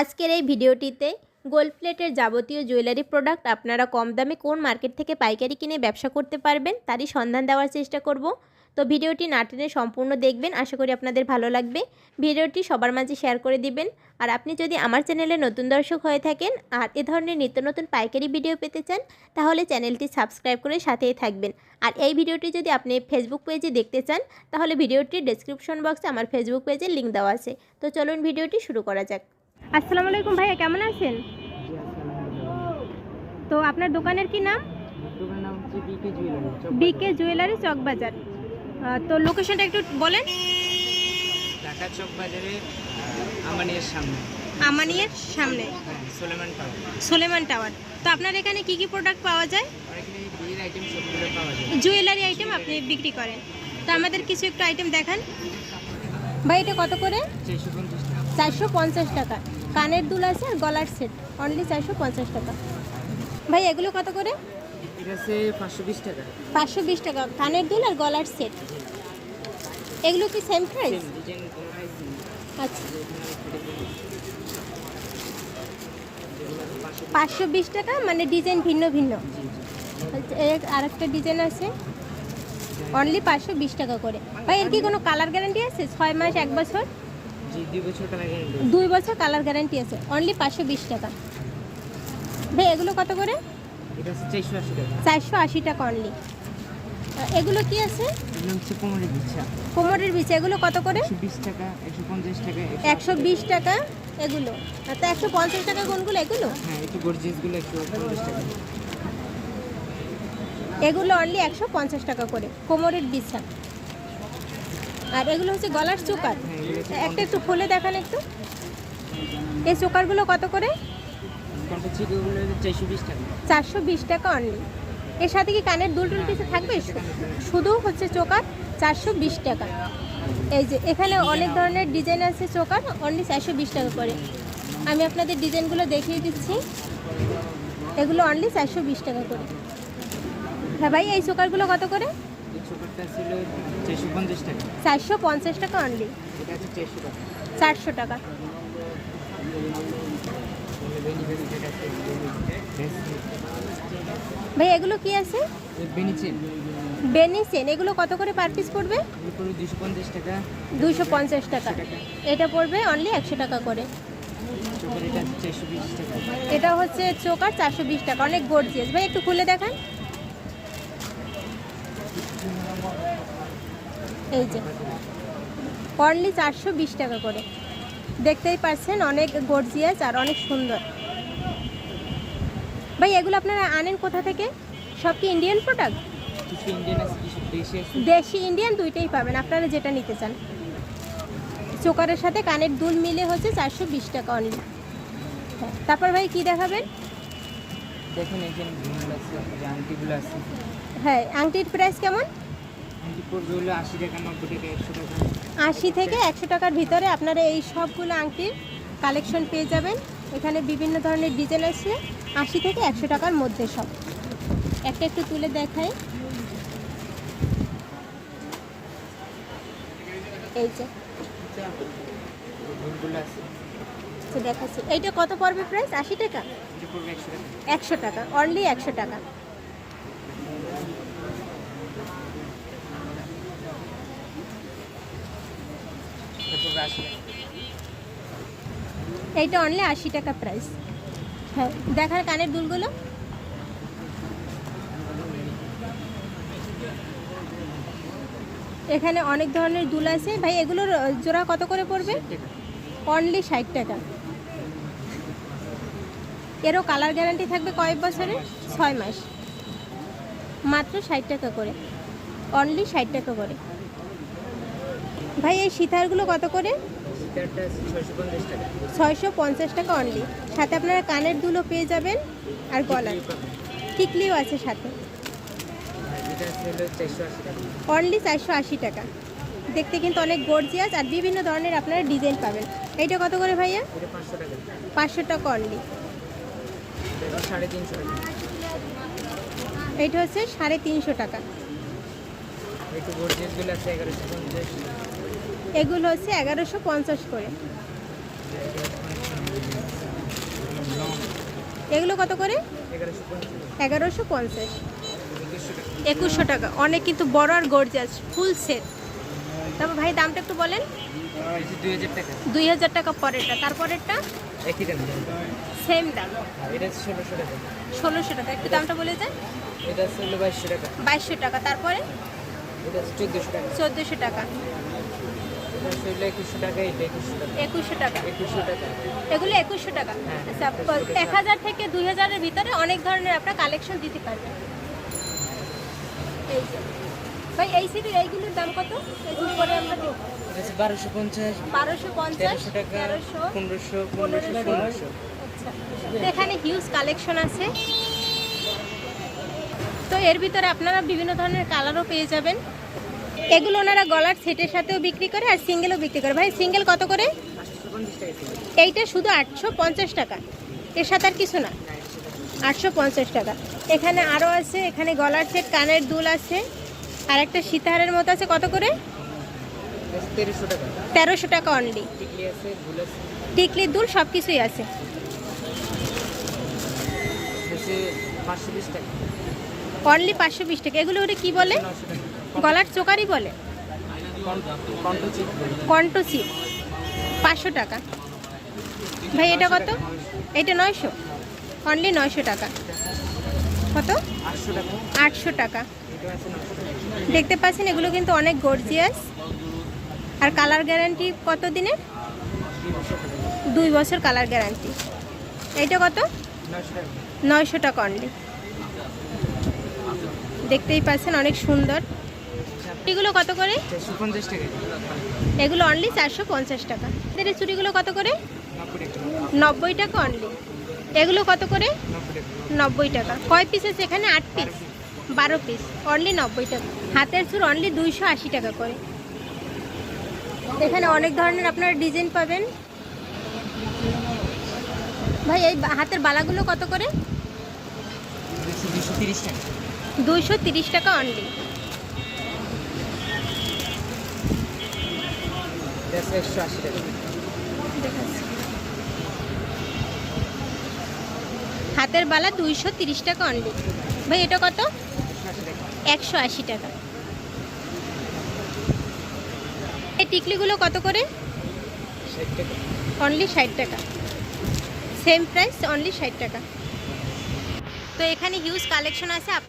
আজকের এই ভিডিওটিতে গোল্ড প্লেটের যাবতীয় জুয়েলারি প্রোডাক্ট আপনারা কম দামে কোন মার্কেট থেকে পাইকারি কিনে ব্যবসা করতে পারবেন তারই সন্ধান দেওয়ার চেষ্টা করব। তো ভিডিওটি না টেনে সম্পূর্ণ দেখবেন, আশা করি আপনাদের ভালো লাগবে। ভিডিওটি সবার মাঝে শেয়ার করে দিবেন। আর আপনি যদি আমার চ্যানেলে নতুন দর্শক হয়ে থাকেন আর এ ধরনের নিত্য নতুন পাইকারি ভিডিও পেতে চান, তাহলে চ্যানেলটি সাবস্ক্রাইব করে সাথেই থাকবেন। আর এই ভিডিওটি যদি আপনি ফেসবুক পেজে দেখতে চান, তাহলে ভিডিওটির ডেসক্রিপশন বক্সে আমার ফেসবুক পেজের লিঙ্ক দেওয়া আছে। তো চলুন ভিডিওটি শুরু করা যাক। আসসালামু আলাইকুম ভাইয়া কেমন আছেন? তো আপনার দোকানের কি নাম? BK jewellery Chowkbazar. তো লোকেশনটা একটু বলেন। ঢাকা আমানিয়ার সামনে। আমানিয়ার সামনে। হ্যাঁ সোলেমান টাওয়ার। তো আপনার এখানে কি কি প্রোডাক্ট পাওয়া যায়? জুয়েলারি আইটেম আপনি বিক্রি করেন। তো আমাদের কিছু একটু আইটেম দেখান। ভাই এটা কত করে? চারশো পঞ্চাশ টাকা। কানের দুল আছে আর গলার সেট। অনলি চারশো পঞ্চাশ টাকা। ভাই এগুলো কত করে? পাঁচশো বিশ টাকা। কানের দুল আর গলার সেট। এগুলো কি সেম প্রাইস আচ্ছা। পাঁচশো বিশ টাকা মানে ডিজাইন ভিন্ন ভিন্ন। এর আরেকটা ডিজাইন আছে। অনলি পাঁচশো বিশ টাকা করে। ভাই এর কি কোনো কালার গ্যারান্টি আছে? ছয় মাস এক বছর? দুই বছর কালার গ্যারান্টি আছে। অনলি পাঁচশো বিশ টাকা। ভাই এগুলো কত করে? চারশো আশি টাকা। অনলি এগুলো কি আছে? কোমরের বিছা। কোমরের বিছে এগুলো কত করে? একশো বিশ টাকা একশো পঞ্চাশ টাকা একশো বিশ টাকা এগুলো। তো একশো পঞ্চাশ টাকা কোনগুলো এগুলো? হ্যাঁ একটু গর্জিয়াসগুলো একশো পঞ্চাশ টাকা। এগুলো অনলি একশো পঞ্চাশ টাকা করে কোমরের বিছা। আর এগুলো হচ্ছে গলার চোকার। একটা একটু খুলে দেখান একটু। এই চোকারগুলো কত করে? চারশো বিশ টাকা অনলি এর সাথে কি কানের দুল টুল কিছু থাকবে? শুধু হচ্ছে চোকার চারশো বিশ টাকা। এই যে, এখানে অনেক ধরনের ডিজাইন আছে চোকার অনলি চারশো বিশ টাকা করে। আমি আপনাদের ডিজাইনগুলো দেখিয়ে দিচ্ছি। এগুলো অনলি চারশো বিশ টাকা করে। হ্যাঁ ভাই, এই চোকারগুলো কত করে? ছিল পঞ্চাশ টাকা। অনলি এটা টাকা। ভাই এগুলো কি আছে? বেনিচেন বেনি চেন এগুলো কত করে পার পিস পড়বে? দুশো পঞ্চাশ টাকা। এটা পড়বে অনলি একশো টাকা করে। এটা এটা হচ্ছে চোকার চারশো বিশ টাকা। অনেক গর্জিয়াস ভাই একটু খুলে দেখান। এই যে। অনলি চারশো বিশ টাকা করে। দেখতেই পারছেন অনেক গর্জিয়াস আর অনেক সুন্দর। ভাই এগুলো আপনারা আনেন কোথা থেকে? সব কি ইন্ডিয়ান প্রোডাক্ট দেশি ইন্ডিয়ান দুইটাই পাবেন আপনারা যেটা নিতে চান। চোকারের সাথে কানের দুল মিলে হচ্ছে চারশো বিশ টাকা অনলি তারপর ভাই কি দেখাবেন? দেখুন এখানে আংটিগুলো আছে। হ্যাঁ আংটির প্রাইস কেমন? আশি থেকে একশো টাকার ভিতরে আপনারা এই সবগুলো আংটির কালেকশন পেয়ে যাবেন। এখানে বিভিন্ন ধরনের ডিজাইন আছে আশি থেকে একশো টাকার মধ্যে সব। একটা একটু তুলে দেখাই। এই যে। দেখাচ্ছি। এইটা কত পড়বে প্রাইস? আশি টাকা? একশো টাকা। অনলি একশো টাকা এটা পড়বে আশি টাকা এইটা অনলি আশি টাকা প্রাইস হ্যাঁ। দেখার কানের দুলগুলো? এখানে অনেক ধরনের দুল আছে। ভাই এগুলোর জোড়া কত করে পড়বে? অনলি ষাট টাকা। এরও কালার গ্যারান্টি থাকবে কয়েক বছরে? ছয় মাস। মাত্র ষাট টাকা করে। অনলি ষাট টাকা করে। ভাই এই সীতারগুলো কত করে? ছয়শো পঞ্চাশ টাকা। অনলি সাথে আপনারা কানের দুলো পেয়ে যাবেন আর গলার। টিকলিও আছে সাথে। অনলি চারশো আশি টাকা। দেখতে কিন্তু অনেক গর্জিয়াস আর বিভিন্ন ধরনের আপনারা ডিজাইন পাবেন। এইটা কত করে ভাইয়া? পাঁচশো টাকা। অনলি এইটা হচ্ছে সাড়ে তিনশো টাকা। একটু গর্জিয়াসগুলো আছে এগারোশো পঞ্চাশ। এগুলো হচ্ছে এগারোশো পঞ্চাশ করে। এগুলো কত করে? এগারোশো পঞ্চাশ। একুশশো টাকা। অনেক কিন্তু বড় আর গর্জাস ফুল সেট তারপর ভাই, দামটা একটু বলেন। দুই হাজার টাকা পরেরটা। তারপরেরটা? সেম দাম। ষোলোশো টাকা। একটু দামটা বলে যান বাইশশো টাকা। তারপরে? চোদ্দোশো টাকা। একুশশো টাকা এগুলো একুশশো টাকা। হ্যাঁ। আচ্ছা এক হাজার থেকে দুই হাজারের ভিতরে অনেক ধরনের আপনার কালেকশন দিতে পারবেন। এই যে। ভাই এই সিটির এইগুলোর দাম কত? উপরে আমরা বারোশো পঞ্চাশ বারোশো পঞ্চাশ টাকা তেরোশো পনেরোশো পনেরোশো। আচ্ছা। এখানে হিউজ কালেকশন আছে। তো এর ভিতরে আপনারা বিভিন্ন ধরনের কালারও পেয়ে যাবেন। এগুলো ওনারা গলার সেটের সাথেও বিক্রি করে আর সিঙ্গেলও বিক্রি করে। ভাই সিঙ্গেল কত করে? এইটা শুধু আটশো পঞ্চাশ টাকা। এর সাথে আর কিছু না। আটশো পঞ্চাশ টাকা। এখানে আরও আছে এখানে গলার সেট কানের দুল আছে। আর একটা সীতাহারের মতো আছে কত করে? তেরোশো টাকা। অনলি টিকলি দুল সব কিছুই আছে। অনলি পাঁচশো বিশ টাকা। এগুলো ওটা কী বলে? গলার চোকারই বলে? কণ্ঠ পাঁচশো টাকা। ভাই, এটা কত? এটা নয়শো? অনলি নয়শো টাকা। কত? আটশো টাকা। দেখতে পাচ্ছেন, এগুলো কিন্তু অনেক গর্জিয়াস আর কালার গ্যারান্টি কত দিনের দুই বছর টাকা দুই বছর কালার গ্যারান্টি এইটা কত? নয়শো টাকা অনলি দেখতেই পাচ্ছেন, অনেক সুন্দর। এগুলো কত করে? এগুলো অনলি চারশো পঞ্চাশ টাকা। এদের এই চুড়িগুলো কত করে? নব্বই টাকা। অনলি এগুলো কত করে? নব্বই টাকা। কয় পিস আছে এখানে? আট পিস বারো পিস অনলি নব্বই টাকা। হাতের চুর অনলি দুইশো আশি টাকা করে। এখানে অনেক ধরনের আপনারা ডিজাইন পাবেন। ভাই এই হাতের বালাগুলো কত করে? দুইশো তিরিশ টাকা। অনলি এটা আছে একশো আশি টাকা। হাতের বালা দুইশো তিরিশ টাকা অনলি ভাই এটা কত? একশো আশি টাকা। একশো আশি টাকা এই টিকলিগুলো কত করে? অনলি ষাট টাকা। সেম প্রাইস অনলি ষাট টাকা। তো এখানে হিউজ কালেকশন আছে